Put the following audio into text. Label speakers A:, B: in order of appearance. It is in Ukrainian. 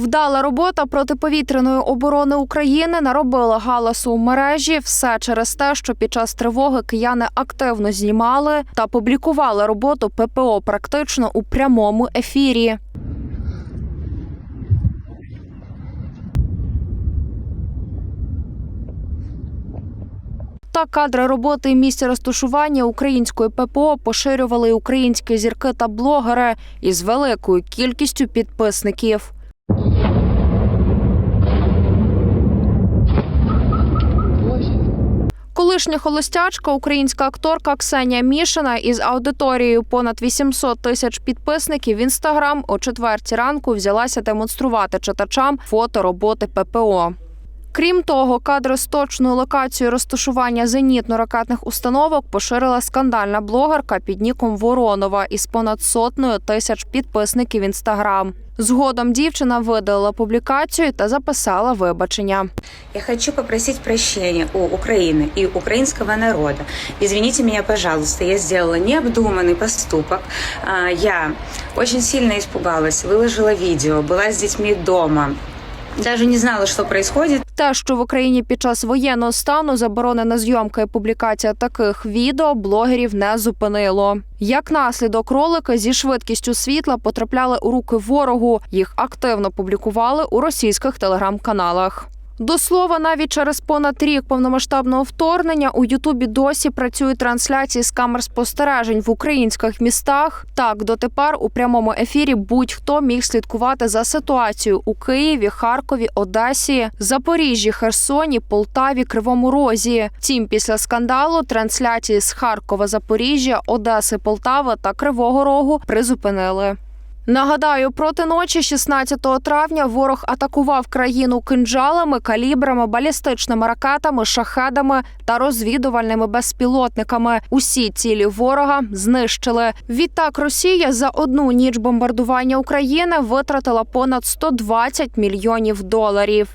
A: Вдала робота протиповітряної оборони України наробила галасу у мережі. Все через те, що під час тривоги кияни активно знімали та публікували роботу ППО практично у прямому ефірі. Та кадри роботи і місця розташування української ППО поширювали українські зірки та блогери із великою кількістю підписників. Колишня холостячка, українська акторка Ксенія Мішина із аудиторією понад 800 тисяч підписників в інстаграм о четвертій ранку взялася демонструвати читачам фото роботи ППО. Крім того, кадри з точною локацією розташування зенітно-ракетних установок поширила скандальна блогерка під ніком Воронова із понад сотнею тисяч підписників в інстаграм. Згодом дівчина видалила публікацію та записала вибачення.
B: Я хочу попросить прощения у Украины и украинского народа. Извините меня, пожалуйста, я сделала необдуманный поступок. А, Я очень сильно испугалась, выложила видео, была с детьми дома. Даже не знала, что происходит.
A: Те, що в Україні під час воєнного стану заборонена зйомка і публікація таких відео, блогерів не зупинило. Як наслідок, ролики зі швидкістю світла потрапляли у руки ворогу. Їх активно публікували у російських телеграм-каналах. До слова, навіть через понад рік повномасштабного вторгнення у Ютубі досі працюють трансляції з камер спостережень в українських містах. Так, дотепер у прямому ефірі будь-хто міг слідкувати за ситуацією у Києві, Харкові, Одесі, Запоріжжі, Херсоні, Полтаві, Кривому Розі. Втім, після скандалу трансляції з Харкова, Запоріжжя, Одеси, Полтави та Кривого Рогу призупинили. Нагадаю, проти ночі 16 травня ворог атакував країну кинджалами, калібрами, балістичними ракетами, шахедами та розвідувальними безпілотниками. Усі цілі ворога знищили. Відтак Росія за одну ніч бомбардування України витратила понад 120 мільйонів доларів.